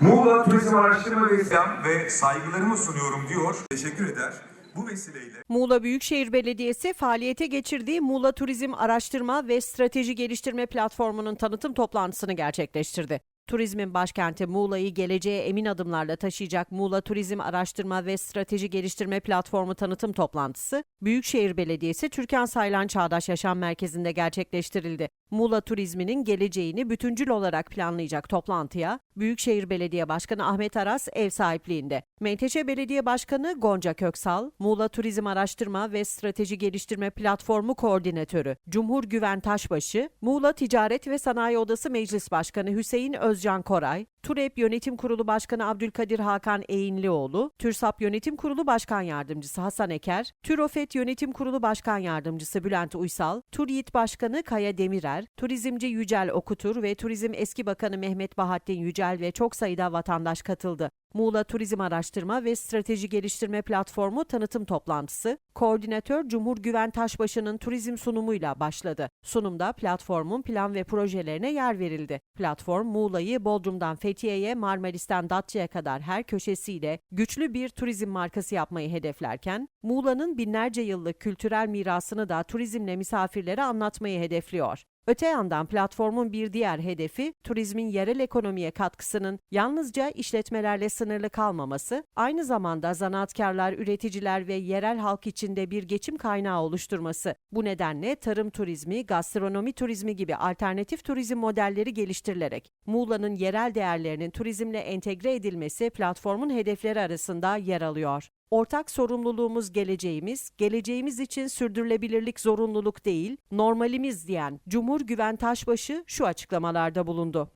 Muğla Turizm Araştırma ve selam ve saygılarımı sunuyorum diyor. Teşekkür eder. Bu vesileyle Muğla Büyükşehir Belediyesi faaliyete geçirdiği Muğla Turizm Araştırma ve Strateji Geliştirme Platformu'nun tanıtım toplantısını gerçekleştirdi. Turizmin başkenti Muğla'yı geleceğe emin adımlarla taşıyacak Muğla Turizm Araştırma ve Strateji Geliştirme Platformu tanıtım toplantısı, Büyükşehir Belediyesi Türkan Saylan Çağdaş Yaşam Merkezi'nde gerçekleştirildi. Muğla turizminin geleceğini bütüncül olarak planlayacak toplantıya Büyükşehir Belediye Başkanı Ahmet Aras ev sahipliğinde. Menteşe Belediye Başkanı Gonca Köksal, Muğla Turizm Araştırma ve Strateji Geliştirme Platformu Koordinatörü Cumhur Güven Taşbaşı, Muğla Ticaret ve Sanayi Odası Meclis Başkanı Hüseyin Özcan Koray, TUREP Yönetim Kurulu Başkanı Abdülkadir Hakan Eğinlioğlu, TÜRSAP Yönetim Kurulu Başkan Yardımcısı Hasan Eker, TÜROFET Yönetim Kurulu Başkan Yardımcısı Bülent Uysal, TURYİT Başkanı Kaya Demirer, Turizmci Yücel Okutur ve Turizm Eski Bakanı Mehmet Bahattin Yücel ve çok sayıda vatandaş katıldı. Muğla Turizm Araştırma ve Strateji Geliştirme Platformu tanıtım toplantısı, koordinatör Cumhur Güven Taşbaşı'nın turizm sunumuyla başladı. Sunumda platformun plan ve projelerine yer verildi. Platform, Muğla'yı Bodrum'dan Fethiye'ye, Marmaris'ten Datça'ya kadar her köşesiyle güçlü bir turizm markası yapmayı hedeflerken, Muğla'nın binlerce yıllık kültürel mirasını da turizmle misafirlere anlatmayı hedefliyor. Öte yandan platformun bir diğer hedefi turizmin yerel ekonomiye katkısının yalnızca işletmelerle sınırlı kalmaması, aynı zamanda zanaatkarlar, üreticiler ve yerel halk içinde bir geçim kaynağı oluşturması. Bu nedenle tarım turizmi, gastronomi turizmi gibi alternatif turizm modelleri geliştirilerek Muğla'nın yerel değerlerinin turizmle entegre edilmesi platformun hedefleri arasında yer alıyor. Ortak sorumluluğumuz geleceğimiz, geleceğimiz için sürdürülebilirlik zorunluluk değil, normalimiz diyen Cumhur Güven Taşbaşı şu açıklamalarda bulundu.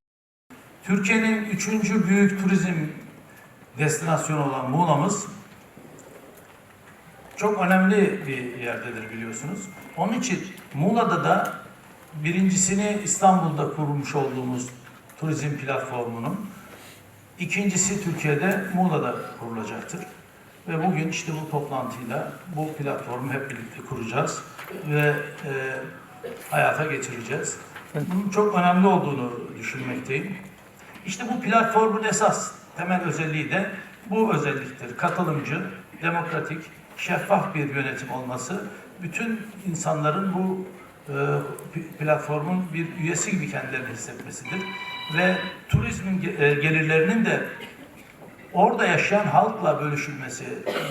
Türkiye'nin üçüncü büyük turizm destinasyonu olan Muğla'mız çok önemli bir yerdedir biliyorsunuz. Onun için Muğla'da da birincisini İstanbul'da kurmuş olduğumuz turizm platformunun ikincisi Türkiye'de Muğla'da kurulacaktır. Ve bugün işte bu toplantıyla bu platformu hep birlikte kuracağız ve e, hayata geçireceğiz. Bunun çok önemli olduğunu düşünmekteyim. İşte bu platformun esas temel özelliği de bu özelliktir. Katılımcı, demokratik, şeffaf bir yönetim olması, bütün insanların bu e, platformun bir üyesi gibi kendilerini hissetmesidir. Ve turizmin e, gelirlerinin de orada yaşayan halkla bölüşülmesi,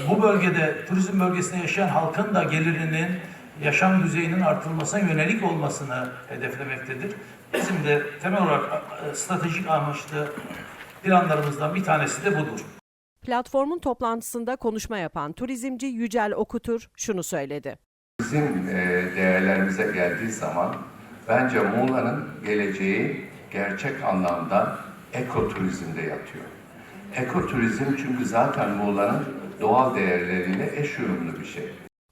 bu bölgede, turizm bölgesinde yaşayan halkın da gelirinin, yaşam düzeyinin artırılmasına yönelik olmasını hedeflemektedir. Bizim de temel olarak stratejik amaçlı planlarımızdan bir tanesi de budur. Platformun toplantısında konuşma yapan turizmci Yücel Okutur şunu söyledi. Bizim e, değerlerimize geldiği zaman bence Muğla'nın geleceği gerçek anlamda ekoturizmde yatıyor. Ekoturizm çünkü zaten Muğla'nın doğal değerleriyle eş uyumlu bir şey.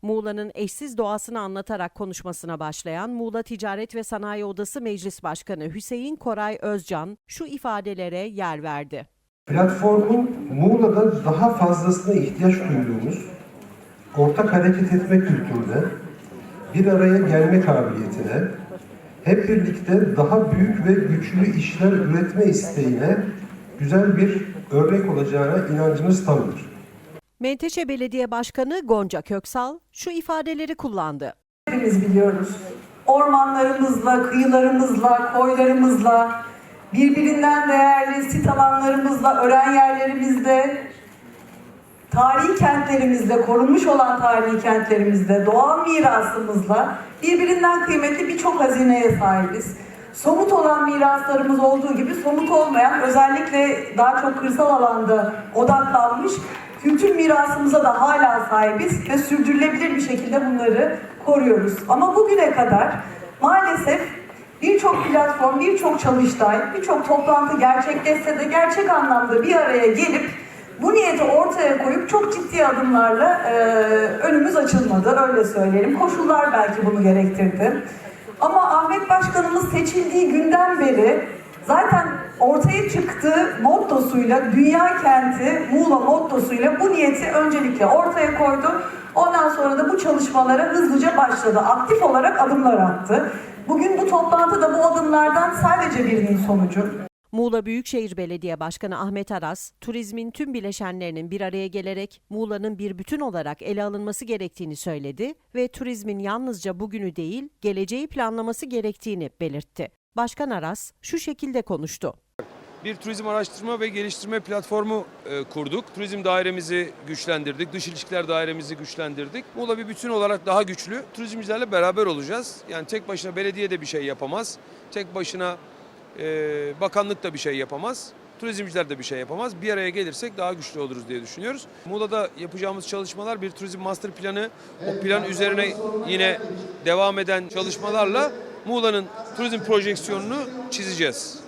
Muğla'nın eşsiz doğasını anlatarak konuşmasına başlayan Muğla Ticaret ve Sanayi Odası Meclis Başkanı Hüseyin Koray Özcan şu ifadelere yer verdi. Platformun Muğla'da daha fazlasına ihtiyaç duyduğumuz ortak hareket etme kültürüne, bir araya gelme kabiliyetine, hep birlikte daha büyük ve güçlü işler üretme isteğine güzel bir örnek olacağına inancımız tamdır. Menteşe Belediye Başkanı Gonca Köksal şu ifadeleri kullandı. Hepimiz biliyoruz. Ormanlarımızla, kıyılarımızla, koylarımızla, birbirinden değerli sit alanlarımızla, ören yerlerimizde, tarihi kentlerimizde, korunmuş olan tarihi kentlerimizde, doğal mirasımızla birbirinden kıymetli birçok hazineye sahibiz. Somut olan miraslarımız olduğu gibi somut olmayan, özellikle daha çok kırsal alanda odaklanmış kültür mirasımıza da hala sahibiz ve sürdürülebilir bir şekilde bunları koruyoruz. Ama bugüne kadar maalesef birçok platform, birçok çalıştay, birçok toplantı gerçekleşse de gerçek anlamda bir araya gelip bu niyeti ortaya koyup çok ciddi adımlarla e, önümüz açılmadı, öyle söyleyelim. Koşullar belki bunu gerektirdi. Ama Ahmet Başkanımız seçildiği günden beri zaten ortaya çıktığı mottosuyla, dünya kenti Muğla mottosuyla bu niyeti öncelikle ortaya koydu. Ondan sonra da bu çalışmalara hızlıca başladı. Aktif olarak adımlar attı. Bugün bu toplantı da bu adımlardan sadece birinin sonucu. Muğla Büyükşehir Belediye Başkanı Ahmet Aras, turizmin tüm bileşenlerinin bir araya gelerek Muğla'nın bir bütün olarak ele alınması gerektiğini söyledi ve turizmin yalnızca bugünü değil, geleceği planlaması gerektiğini belirtti. Başkan Aras şu şekilde konuştu. Bir turizm araştırma ve geliştirme platformu e, kurduk. Turizm dairemizi güçlendirdik, dış ilişkiler dairemizi güçlendirdik. Muğla bir bütün olarak daha güçlü. Turizmcilerle beraber olacağız. Yani tek başına belediye de bir şey yapamaz. Tek başına e, bakanlık da bir şey yapamaz. Turizmciler de bir şey yapamaz. Bir araya gelirsek daha güçlü oluruz diye düşünüyoruz. Muğla'da yapacağımız çalışmalar bir turizm master planı. O plan üzerine yine devam eden çalışmalarla Muğla'nın turizm projeksiyonunu çizeceğiz.